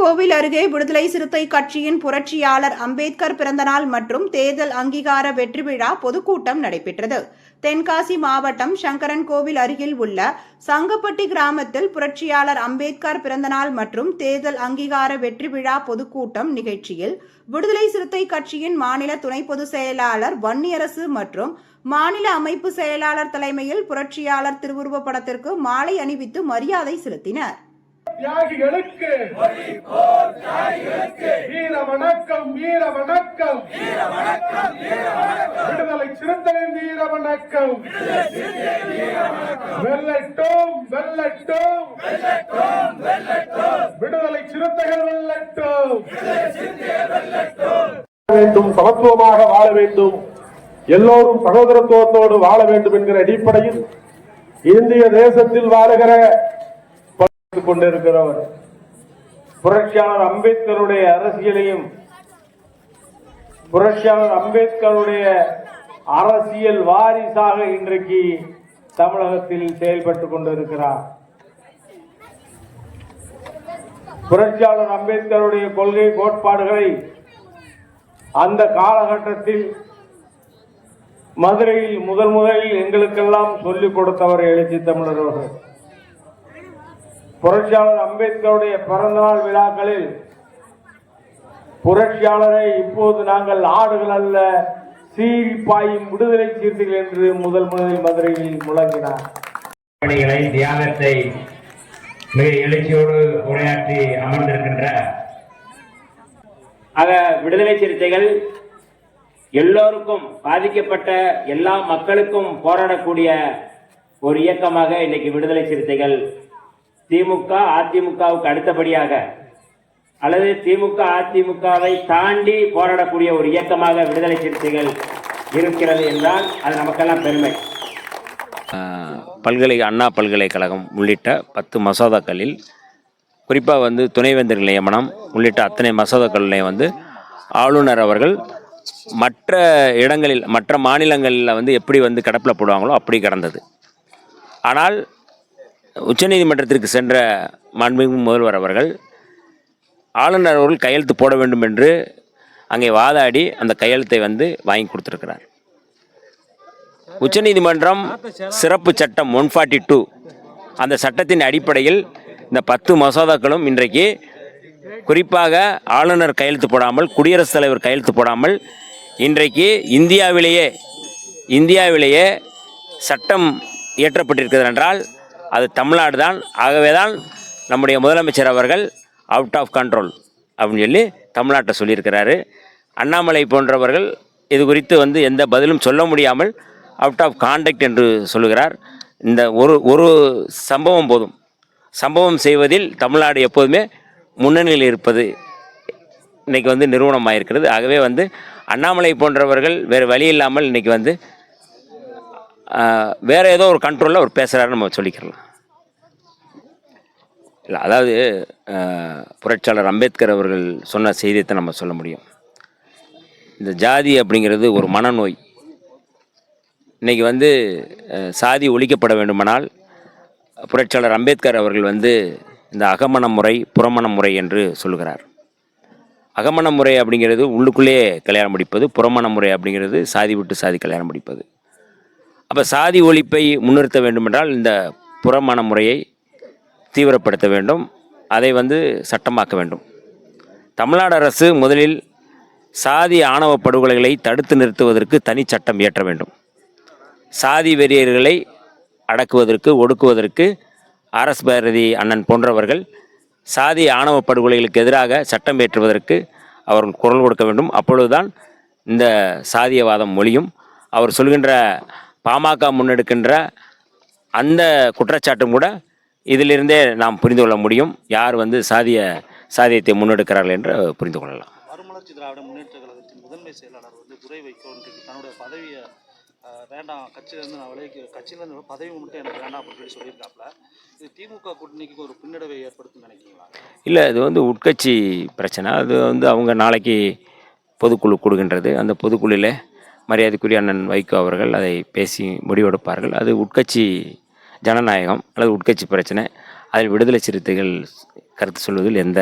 கோவில் அருகே விடுதலை சிறுத்தை கட்சியின் புரட்சியாளர் அம்பேத்கர் பிறந்தநாள் மற்றும் தேர்தல் அங்கீகார வெற்றி விழா பொதுக்கூட்டம் நடைபெற்றது. தென்காசி மாவட்டம் சங்கரன் கோவில் அருகில் உள்ள சங்கப்பட்டி கிராமத்தில் புரட்சியாளர் அம்பேத்கர் பிறந்தநாள் மற்றும் தேர்தல் அங்கீகார வெற்றி விழா பொதுக்கூட்டம் நிகழ்ச்சியில் விடுதலை சிறுத்தை கட்சியின் மாநில துணை பொதுச் செயலாளர் வன்னியரசு மற்றும் மாநில அமைப்பு செயலாளர் தலைமையில் புரட்சியாளர் திருவுருவப் படத்திற்கு மாலை அணிவித்து மரியாதை செலுத்தினர். தியாகிகளுக்கு வீர வணக்கம் வீர வணக்கம் விடுதலை சிறுத்தைகளின் வீர வணக்கம் வெல்லட்டோம் வெல்லட்டோம். விடுதலை சிறுத்தைகள் வெல்லட்டோம். வேண்டும் சமத்துவமாக வாழ வேண்டும். எல்லோரும் சகோதரத்துவத்தோடு வாழ வேண்டும் என்கிற அடிப்படையில் இந்திய தேசத்தில் வாழுகிற பார்த்துக் கொண்டிருக்கிறவர் புரட்சியாளர் அம்பேத்கருடைய அரசியலையும் புரட்சியாளர் அம்பேத்கருடைய அரசியல் வாரிசாக இன்றைக்கு தமிழகத்தில் செயல்பட்டுக் கொண்டிருக்கிறார். புரட்சியாளர் அம்பேத்கருடைய கொள்கை கோட்பாடுகளை அந்த காலகட்டத்தில் மதுரையில் முதல் முதலில் எங்களுக்கெல்லாம் சொல்லிக் கொடுத்தவர் எழுச்சி தமிழர் அவர்கள். புரட்சியாளர் அம்பேத்கருடைய பிறந்தநாள் விழாக்களில் புரட்சியாளரை இப்போது நாங்கள் ஆடுகள் அல்ல சீறி பாயும் விடுதலை சீர்திகள் என்று முதல் முதலில் மதுரையில் முழங்கினார். பணிகளை தியாகத்தை மிக எழுச்சியோடு உரையாற்றி அமர்ந்திருக்கின்ற ஆக விடுதலை சிறுத்தைகள் எல்லோருக்கும் பாதிக்கப்பட்ட எல்லா மக்களுக்கும் போராடக்கூடிய ஒரு இயக்கமாக இன்னைக்கு விடுதலை சிறுத்தைகள் திமுக அதிமுகவுக்கு அடுத்தபடியாக அல்லது திமுக அதிமுகவை தாண்டி போராடக்கூடிய ஒரு இயக்கமாக விடுதலை சிறுத்தைகள் இருக்கிறது என்றால் அது நமக்கெல்லாம் பெருமை. பல்கலை அண்ணா பல்கலைக்கழகம் உள்ளிட்ட பத்து மசோதாக்களில் குறிப்பாக வந்து துணைவேந்தர் நியமனம் உள்ளிட்ட அத்தனை மசோதாக்களிலையும் வந்து ஆளுநர் அவர்கள் மற்ற இடங்களில் மற்ற மாநிலங்களில் வந்து எப்படி வந்து கடப்பில் போடுவாங்களோ அப்படி கடந்தது. ஆனால் உச்சநீதிமன்றத்திற்கு சென்ற மாண்புமிகு முதல்வர் அவர்கள் ஆளுநர் அவர்கள் கையெழுத்து போட வேண்டும் என்று அங்கே வாதாடி அந்த கையெழுத்தை வந்து வாங்கி கொடுத்துருக்கிறார். உச்சநீதிமன்றம் சிறப்பு சட்டம் ஒன் ஃபார்ட்டி டூ அந்த சட்டத்தின் அடிப்படையில் இந்த பத்து மசோதாக்களும் இன்றைக்கு குறிப்பாக ஆளுநர் கையெழுத்து போடாமல் குடியரசுத் தலைவர் கையெழுத்து போடாமல் இன்றைக்கு இந்தியாவிலேயே இந்தியாவிலேயே சட்டம் இயற்றப்பட்டிருக்கிறது என்றால் அது தமிழ்நாடு தான் ஆகவே தான் நம்முடைய முதலமைச்சர் அவர்கள் அவுட் ஆஃப் கண்ட்ரோல் அப்படின்னு சொல்லி தமிழ்நாட்டை சொல்லியிருக்கிறாரு. அண்ணாமலை போன்றவர்கள் இது குறித்து வந்து எந்த பதிலும் சொல்ல முடியாமல் அவுட் ஆஃப் கான்டக்ட் என்று சொல்லுகிறார். இந்த ஒரு ஒரு சம்பவம் போதும். சம்பவம் செய்வதில் தமிழ்நாடு எப்போதுமே முன்னணியில் இருப்பது இன்றைக்கி வந்து நிறுவனமாக இருக்கிறது ஆகவே வந்து அண்ணாமலை போன்றவர்கள் வேறு வழி இல்லாமல் இன்றைக்கி வந்து வேறு ஏதோ ஒரு கண்ட்ரோலில் அவர் பேசுகிறாருன்னு நம்ம சொல்லிக்கிறலாம். இல்லை அதாவது புரட்சியாளர் அம்பேத்கர் அவர்கள் சொன்ன செய்தியத்தை நம்ம சொல்ல முடியும். இந்த ஜாதி அப்படிங்கிறது ஒரு மனநோய். இன்றைக்கி வந்து சாதி ஒழிக்கப்பட வேண்டுமானால் புரட்சியாளர் அம்பேத்கர் அவர்கள் வந்து இந்த அகமண முறை புறமண முறை என்று சொல்லுகிறார். அகமண முறை அப்படிங்கிறது உள்ளுக்குள்ளேயே கல்யாணம் முடிப்பது புறமண முறை அப்படிங்கிறது சாதி விட்டு சாதி கல்யாணம் முடிப்பது. அப்போ சாதி ஒழிப்பை முன்னிறுத்த வேண்டுமென்றால் இந்த புறமண முறையை தீவிரப்படுத்த வேண்டும். அதை வந்து சட்டமாக்க வேண்டும். தமிழ்நாடு அரசு முதலில் சாதி ஆணவ படுகொலைகளை தடுத்து நிறுத்துவதற்கு தனி சட்டம் இயற்ற வேண்டும். சாதி வெறியர்களை அடக்குவதற்கு ஒடுக்குவதற்கு ஆர்எஸ் பாரதி அண்ணன் போன்றவர்கள் சாதி ஆணவ படுகொலைகளுக்கு எதிராக சட்டம் ஏற்றுவதற்கு அவர்கள் குரல் கொடுக்க வேண்டும். அப்பொழுதுதான் இந்த சாதியவாதம் மொழியும் அவர் சொல்கின்ற பாமக முன்னெடுக்கின்ற அந்த குற்றச்சாட்டும் கூட இதிலிருந்தே நாம் புரிந்து கொள்ள முடியும். யார் வந்து சாதிய சாதியத்தை முன்னெடுக்கிறார்கள் என்று புரிந்து கொள்ளலாம். மறுமலர்ச்சி திராவிட முன்னேற்ற கழகத்தின் முதன்மை செயலாளர் வந்து துரை வைகோ தன்னுடைய பதவியை வேண்டாம் கட்சியிலேருந்து நான் விலகி கட்சியிலேருந்து பதவி மட்டும் எனக்கு வேண்டாம் அப்படின்னு சொல்லி சொல்லியிருக்காப்புல. இது திமுக கூட்டணிக்கு ஒரு பின்னடைவை ஏற்படுத்தும் நினைக்கிறீங்களா? இல்லை இது வந்து உட்கட்சி பிரச்சனை. அது வந்து அவங்க நாளைக்கு பொதுக்குழு கொடுக்கின்றது அந்த பொதுக்குழுவில் மரியாதைக்குரிய அண்ணன் வைகோ அவர்கள் அதை பேசி முடிவெடுப்பார்கள். அது உட்கட்சி ஜனநாயகம் அல்லது உட்கட்சி பிரச்சனை. அதில் விடுதலை சிறுத்தைகள் கருத்து சொல்வதில் எந்த